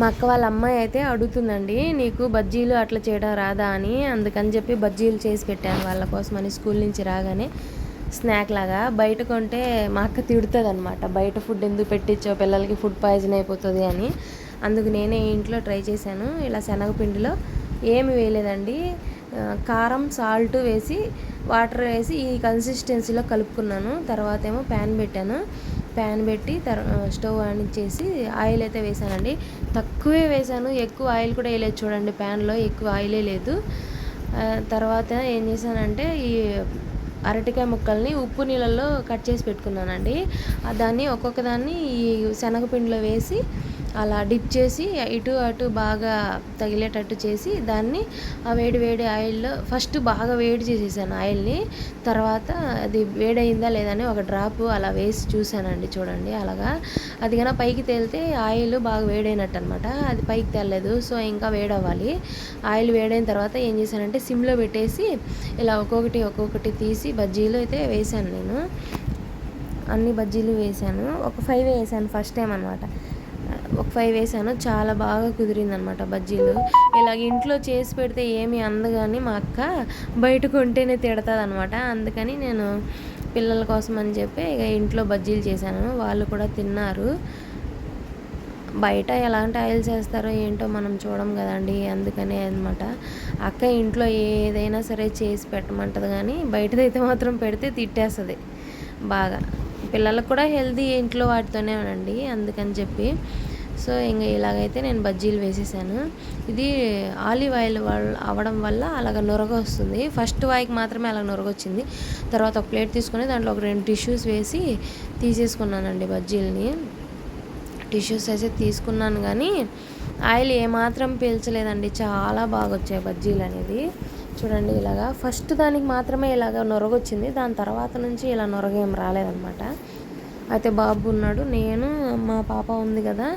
మా అక్క వాళ్ళ అమ్మాయి అయితే అడుగుతుందండి నీకు బజ్జీలు అట్లా చేయడం రాదా అని? అందుకని చెప్పి బజ్జీలు చేసి పెట్టాను వాళ్ళ కోసం అని స్కూల్ నుంచి రాగానే. స్నాక్ లాగా బయట కొంటే మా అక్క తిడుతుంది అనమాట బయట ఫుడ్ ఎందుకు పెట్టించో పిల్లలకి ఫుడ్ పాయిజన్ అయిపోతుంది అని. అందుకు నేనే ఇంట్లో ట్రై చేశాను. ఇలా శనగపిండిలో ఏమి వేయలేదండి. కారం సాల్ట్ వేసి వాటర్ వేసి ఈ కన్సిస్టెన్సీలో కలుపుకున్నాను. తర్వాత ఏమో ప్యాన్ పెట్టాను. ప్యాన్ పెట్టి తర్ స్టవ్ ఆన్ చేసి ఆయిల్ అయితే వేసానండి. తక్కువే వేసాను ఎక్కువ ఆయిల్ కూడా వేయలేదు చూడండి ప్యాన్లో ఎక్కువ ఆయిలే లేదు. తర్వాత ఏం చేశానంటే ఈ అరటికాయ ముక్కల్ని ఉప్పు నీళ్ళల్లో కట్ చేసి పెట్టుకున్నానండి. దాన్ని ఒక్కొక్క దాన్ని ఈ శనగపిండిలో వేసి అలా డిప్ చేసి ఇటు అటు బాగా తగిలేటట్టు చేసి దాన్ని ఆ వేడి వేడి ఆయిల్లో ఫస్ట్ బాగా వేడి చేసేసాను ఆయిల్ని. తర్వాత అది వేడయిందా లేదని ఒక డ్రాప్ అలా వేసి చూశానండి చూడండి అలాగా. అది కన్నా పైకి తేలితే ఆయిల్ బాగా వేడైనట్టు అనమాట అది పైకి తేలలేదు సో ఇంకా వేడవ్వాలి. ఆయిల్ వేడైన తర్వాత ఏం చేశానంటే సిమ్లో పెట్టేసి ఇలా ఒక్కొక్కటి ఒక్కొక్కటి తీసి బజ్జీలు అయితే వేశాను నేను. అన్ని బజ్జీలు వేశాను. ఒక ఫైవ్ వేసాను ఫస్ట్ టైం అనమాట ఒక ఫైవ్ వేసాను. చాలా బాగా కుదిరింది అనమాట బజ్జీలు. ఇలాగ ఇంట్లో చేసి పెడితే ఏమి అందగాని మా అక్క బయట కొంటేనే తిడతాది అనమాట అందుకని నేను పిల్లల కోసం అని చెప్పి ఇక ఇంట్లో బజ్జీలు చేశాను. వాళ్ళు కూడా తిన్నారు. బయట ఎలాంటి ఆయిల్స్ వేస్తారో ఏంటో మనం చూడం కదండి. అందుకనే అనమాట అక్క ఇంట్లో ఏదైనా సరే చేసి పెట్టమంటది కానీ బయటదైతే మాత్రం పెడితే తిట్టేస్తుంది. బాగా. పిల్లలకు కూడా హెల్తీ ఇంట్లో వాటితోనే అండి అందుకని చెప్పి సో ఇంకా ఇలాగైతే నేను బజ్జీలు వేసేసాను. ఇది ఆలివ్ ఆయిల్ అవ్వడం వల్ల అలాగ నొరగ వస్తుంది. ఫస్ట్ వాయికి మాత్రమే అలా నొరగొచ్చింది. తర్వాత ఒక ప్లేట్ తీసుకొని దాంట్లో ఒక రెండు టిష్యూస్ వేసి తీసేసుకున్నానండి బజ్జీలని. టిష్యూస్ అయితే తీసుకున్నాను కానీ ఆయిల్ ఏమాత్రం పీల్చలేదండి. చాలా బాగా వచ్చాయి బజ్జీలు అనేది. చూడండి ఇలాగా ఫస్ట్ దానికి మాత్రమే ఇలాగ నొరగొచ్చింది. దాని తర్వాత నుంచి ఇలా నొరగ ఏం రాలేదన్నమాట. అయితే బాబు ఉన్నాడు. నేను మా పాప ఉంది కదా.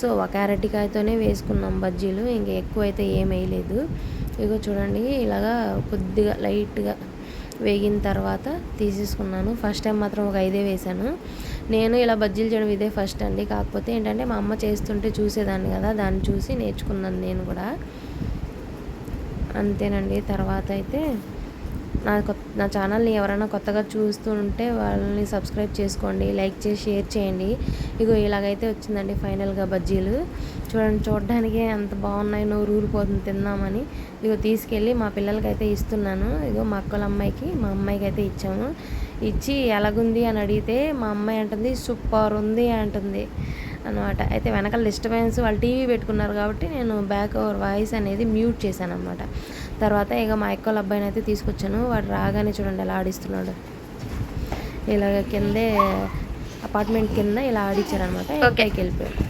సో ఒక అరటికాయతోనే వేసుకున్నాం బజ్జీలు. ఇంకా ఎక్కువ అయితే ఏం వేయలేదు. ఇగో చూడండి ఇలాగా కొద్దిగా లైట్గా వేగిన తర్వాత తీసేసుకున్నాను. ఫస్ట్ టైం మాత్రం ఒక ఐదే వేశాను. నేను ఇలా బజ్జీలు చేయడం ఇదే ఫస్ట్ అండి. కాకపోతే ఏంటంటే మా అమ్మ చేస్తుంటే చూసేదాన్ని కదా దాన్ని చూసి నేర్చుకున్నాను నేను కూడా. అంతేనండి. తర్వాత అయితే నా కొత్త నా ఛానల్ని ఎవరైనా కొత్తగా చూస్తూ ఉంటే వాళ్ళని సబ్స్క్రైబ్ చేసుకోండి లైక్ చేసి షేర్ చేయండి. ఇగో ఇలాగైతే వచ్చిందండి ఫైనల్గా బజ్జీలు. చూడండి చూడడానికి ఎంత బాగున్నాయి నోరు ఊరిపోతుంది తిందామని. ఇగో తీసుకెళ్ళి మా పిల్లలకైతే ఇస్తున్నాను. ఇగో మా అక్కల అమ్మాయికి మా అమ్మాయికి అయితే ఇచ్చాము. ఇచ్చి ఎలాగుంది అని అడిగితే మా అమ్మాయి అంటుంది సూపర్ ఉంది అంటుంది అనమాట అయితే వెనకాల డిస్టర్బెన్స్ వాళ్ళు టీవీ పెట్టుకున్నారు కాబట్టి నేను బ్యాక్ ఓవర్ వాయిస్ అనేది మ్యూట్ చేశాను అనమాట తర్వాత ఇక మా ఎక్కల అబ్బాయిని అయితే తీసుకొచ్చాను. వాడు రాగానే చూడండి ఎలా ఆడిస్తున్నాడు. ఇలాగ కిందే అపార్ట్మెంట్ కింద ఇలా ఆడిచ్చారనమాట. పైకి వెళ్ళిపోయాడు.